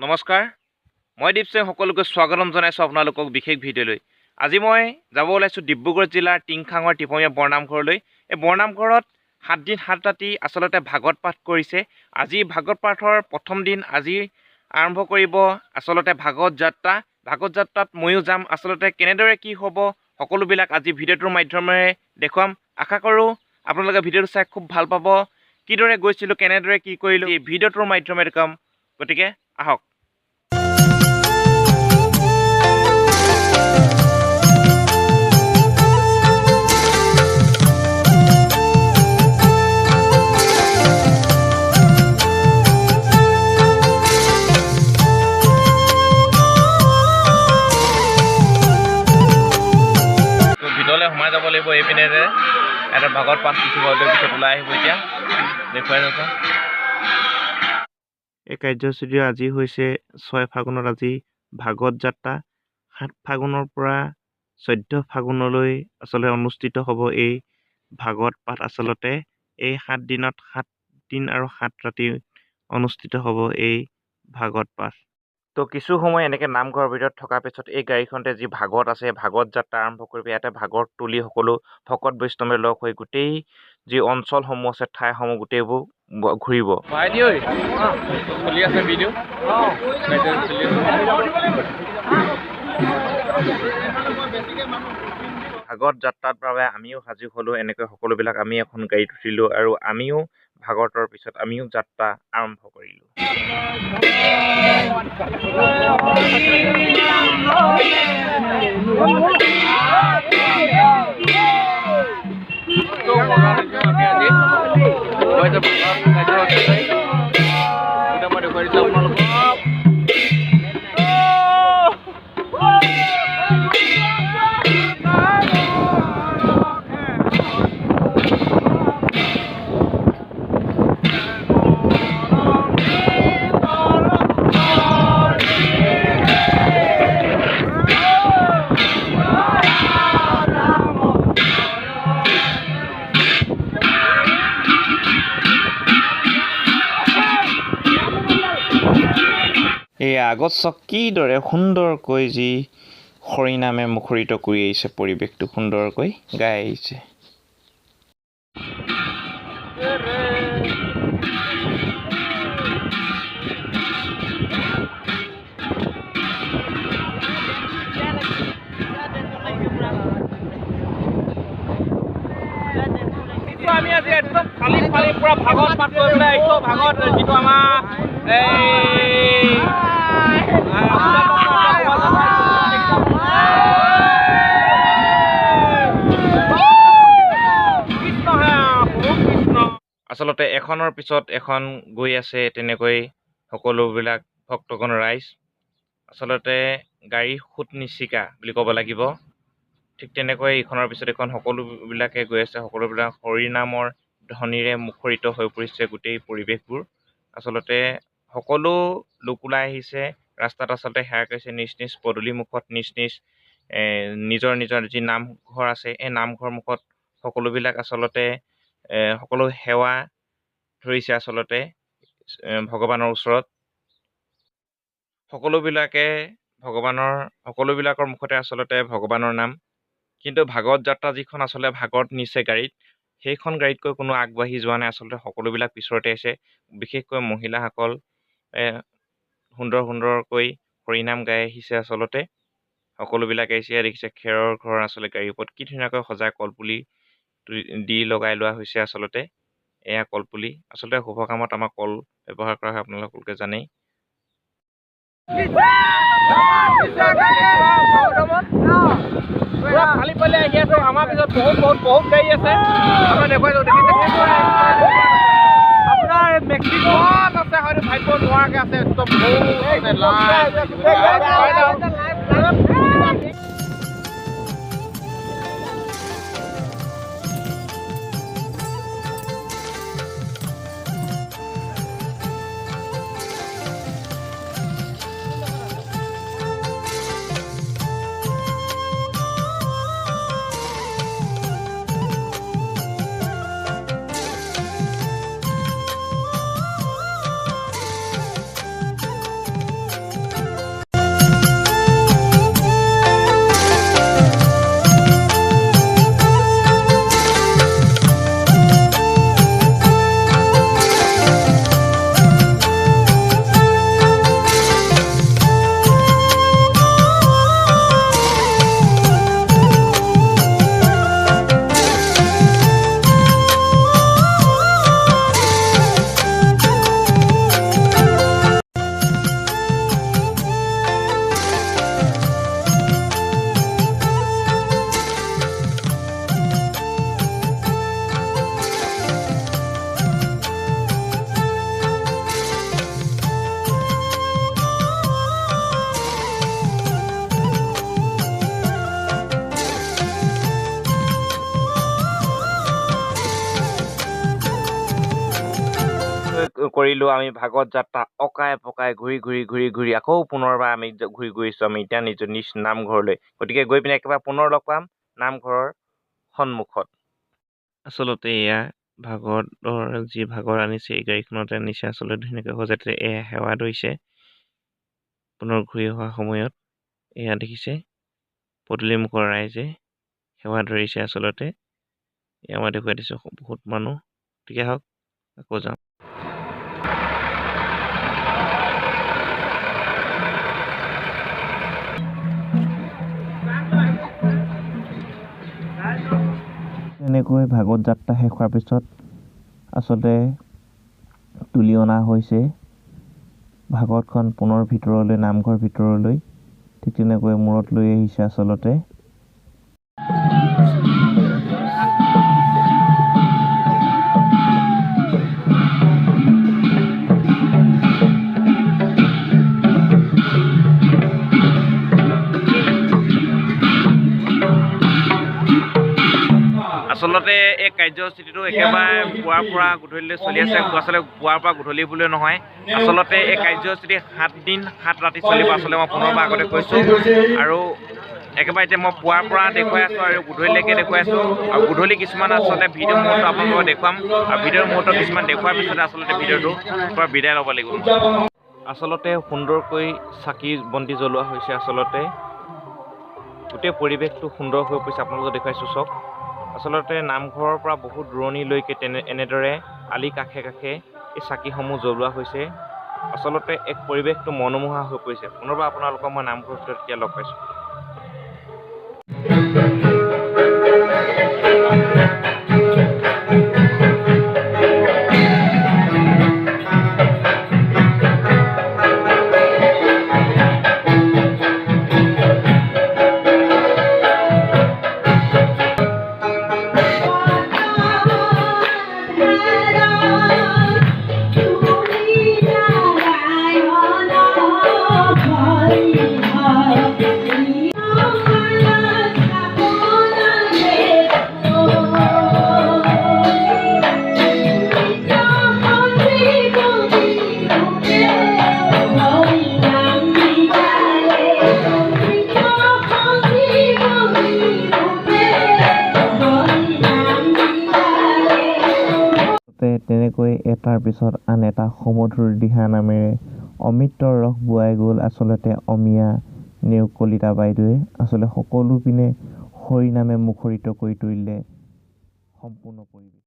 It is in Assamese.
নমস্কাৰ। মই দীপ সিং সকলোকে স্বাগতম জনাইছোঁ আপোনালোকক বিশেষ ভিডিঅ'লৈ। আজি মই যাব ওলাইছোঁ ডিব্ৰুগড় জিলাৰ টিংখাঙৰ টিপমীয়া বৰনামঘৰলৈ। এই বৰনামঘৰত সাতদিন সাত ৰাতি আচলতে ভাগৱত পাঠ কৰিছে। আজি ভাগৱত পাঠৰ প্ৰথম দিন আজি আৰম্ভ কৰিব আচলতে ভাগৱত যাত্ৰা। ভাগৱত যাত্ৰাত ময়ো যাম। আচলতে কেনেদৰে কি হ'ব সকলোবিলাক আজি ভিডিঅ'টোৰ মাধ্যমেৰে দেখুৱাম। আশা কৰোঁ আপোনালোকে ভিডিঅ'টো চাই খুব ভাল পাব। কিদৰে গৈছিলোঁ কেনেদৰে কি কৰিলোঁ এই ভিডিঅ'টোৰ মাধ্যমেৰে দেখুৱাম। গতিকে আহক। লাগিব এইপিনেৰে এটা ভাগত পাঁচ কিছু ঘৰলৈ পিছত ওলাই আহিব এতিয়া। দেখুৱাই যাওঁচোন এই কাৰ্যসূচীটো আজি হৈছে ছয় ফাগুনত আজি ভাগৱত যাত্ৰা। সাত ফাগুনৰ পৰা চৈধ্য ফাগুনলৈ আচলতে অনুষ্ঠিত হ'ব এই ভাগৱত পাঠ। আচলতে এই সাত দিনত সাত দিন আৰু সাত ৰাতি অনুষ্ঠিত হ'ব এই ভাগৱত পাঠ। তো কিছু সময় এনেকৈ নামঘৰৰ ভিতৰত থকাৰ পিছত এই গাড়ীখনতে যি ভাগৱত আছে ভাগৱত যাত্ৰা আৰম্ভ কৰিব ইয়াতে ভাগৱত তুলি সকলো ভকত বৈষ্ণৱে লগ হৈ গোটেই যি অঞ্চলসমূহ আছে ঠাইসমূহ গোটেইবোৰ ঘূৰিব। ভাইটি ঐ! চলি আছে ভিডিঅ' ভাগৱত যাত্ৰাৰ বাবে আমিও সাজু হ'লোঁ এনেকৈ সকলোবিলাক আমি এখন গাড়ীত উঠিলোঁ আৰু আমিও ভাগৱতৰ পিছত আমিও যাত্ৰা আৰম্ভ কৰিলোঁ। Thank আগত চাওক কিদৰে সুন্দৰকৈ যি হৰিনামে মুখৰিত কৰি আহিছে পৰিৱেশটো সুন্দৰকৈ গাই আহিছে। আমি আজি একদম ফালি ফালি পুৰা ভাগত পাঠ কৰিবলৈ আহিছোঁ ভাগত যিটো আমাৰ এই কৃষ্ণ হে প্ৰভু কৃষ্ণ আচলতে এখনৰ পিছত এখন গৈ আছে তেনেকৈ সকলোবিলাক ভক্তগণ ৰাইজ। আচলতে গাড়ী সোঁত নিচিকা বুলি ক'ব লাগিব। ঠিক তেনেকৈ ইখনৰ পিছত এখন সকলোবিলাকে গৈ আছে সকলোবিলাক হৰিনামৰ ধ্বনিৰে মুখৰিত হৈ পৰিছে গোটেই পৰিৱেশবোৰ। আচলতে সকলো লোক ওলাই আহিছে ৰাস্তাত আচলতে সেৱা কৰিছে নিজ নিজ পদূলি মুখত নিজ নিজ নিজৰ নিজৰ যি নামঘৰ আছে এই নামঘৰ মুখত সকলোবিলাক আচলতে সকলো সেৱা ধৰিছে আচলতে ভগৱানৰ ওচৰত। সকলোবিলাকে ভগৱানৰ সকলোবিলাকৰ মুখতে আচলতে ভগৱানৰ নাম। কিন্তু ভাগৱত যাত্ৰা যিখন আচলতে ভাগৱত নিছে গাড়ীত সেইখন গাড়ীতকৈ কোনো আগবাঢ়ি যোৱা নাই আচলতে সকলোবিলাক পিছতে আছে বিশেষকৈ মহিলাসকল সুন্দৰ সুন্দৰকৈ হৰিনাম গাই আহিছে আচলতে। সকলোবিলাক আহিছে দেখিছে খেৰৰ ঘৰ আচলতে গাড়ীৰ ওপৰত কি ধুনীয়াকৈ সজাই কলপুলি দি লগাই লোৱা হৈছে আচলতে এয়া কলপুলি। আচলতে শুভ কামত আমাৰ কল ব্যৱহাৰ কৰা হয় আপোনালোকে জানেই। আপোনাৰ মেক্সিকোত আছে হয়তো ভাবিব নোৱাৰাকৈ আছে একদম বহুত আছে কৰিলোঁ আমি ভাগৱত যাত্ৰা অকাই পকাই ঘূৰি ঘূৰি ঘূৰি ঘূৰি আকৌ পুনৰবাৰ আমি ঘূৰি গৈছোঁ আমি এতিয়া নিজৰ নিজ নামঘৰলৈ। গতিকে গৈ পিনে একেবাৰে পুনৰ লগ পাম নামঘৰৰ সন্মুখত। আচলতে এয়া ভাগৱতৰ যি ভাগৰ আনিছে এই গাড়ীখনতে আনিছে আচলতে ধুনীয়াকৈ সজাইছে এয়া সেৱা ধৰিছে। পুনৰ ঘূৰি অহা সময়ত এয়া দেখিছে পদূলিমুখৰ ৰাইজে সেৱা ধৰিছে আচলতে। এয়া মই দেখুৱাই দিছোঁ বহুত মানুহ। গতিকে আহক আকৌ যাওঁ। তেনেকৈ ভাগৱত যাত্ৰা শেষ হোৱাৰ পিছত আচলতে তুলি অনা হৈছে ভাগৱতখন পুনৰ ভিতৰলৈ নামঘৰ ভিতৰলৈ ঠিক তেনেকৈ মূৰত লৈ আহিছে আচলতে। আচলতে এই কাৰ্যসূচীটো একেবাৰে পুৱাৰ পৰা গধূলিলৈ চলি আছে আচলতে পুৱাৰ পৰা গধূলি বুলিও নহয়। আচলতে এই কাৰ্যসূচীটি সাত দিন সাত ৰাতি চলিব আচলতে মই পুনৰবাৰ আগতে কৈছোঁ। আৰু একেবাৰে এতিয়া মই পুৱাৰ পৰা দেখুৱাই আছোঁ আৰু গধূলিলৈকে দেখুৱাই আছোঁ। আৰু গধূলি কিছুমান আচলতে ভিডিঅ' মুহূৰ্ত আপোনালোকক দেখুৱাম। আৰু ভিডিঅ'ৰ মুহূৰ্ত কিছুমান দেখুৱাৰ পিছতে আচলতে ভিডিঅ'টো পৰা বিদায় ল'ব লাগিব। আচলতে সুন্দৰকৈ চাকি বন্তি জ্বলোৱা হৈছে আচলতে। গোটেই পৰিৱেশটো সুন্দৰ হৈ পৰিছে। আপোনালোকক দেখুৱাইছোঁ চাওক আচলতে নামঘৰৰ পৰা বহুত দূৰণিলৈকে তেনে এনেদৰে আলি কাষে কাষে এই চাকিসমূহ জ্বলোৱা হৈছে। আচলতে এক পৰিৱেশটো মনোমোহা হৈ পৰিছে। পুনৰবাৰ আপোনালোকক মই নামঘৰৰ ভিতৰত এতিয়া লগ পাইছোঁ। তেনেকৈ এটাৰ পিছত আন এটা সমধুৰ দিহা নামেৰে অমৃত ৰস বোৱাই গ'ল আচলতে অমীয়া নেওগ কলিতা বাইদেৱে। আচলতে সকলো পিনে হৰিনামে মুখৰিত কৰি তুলিলে। সম্পূৰ্ণ পৰিৱেশ।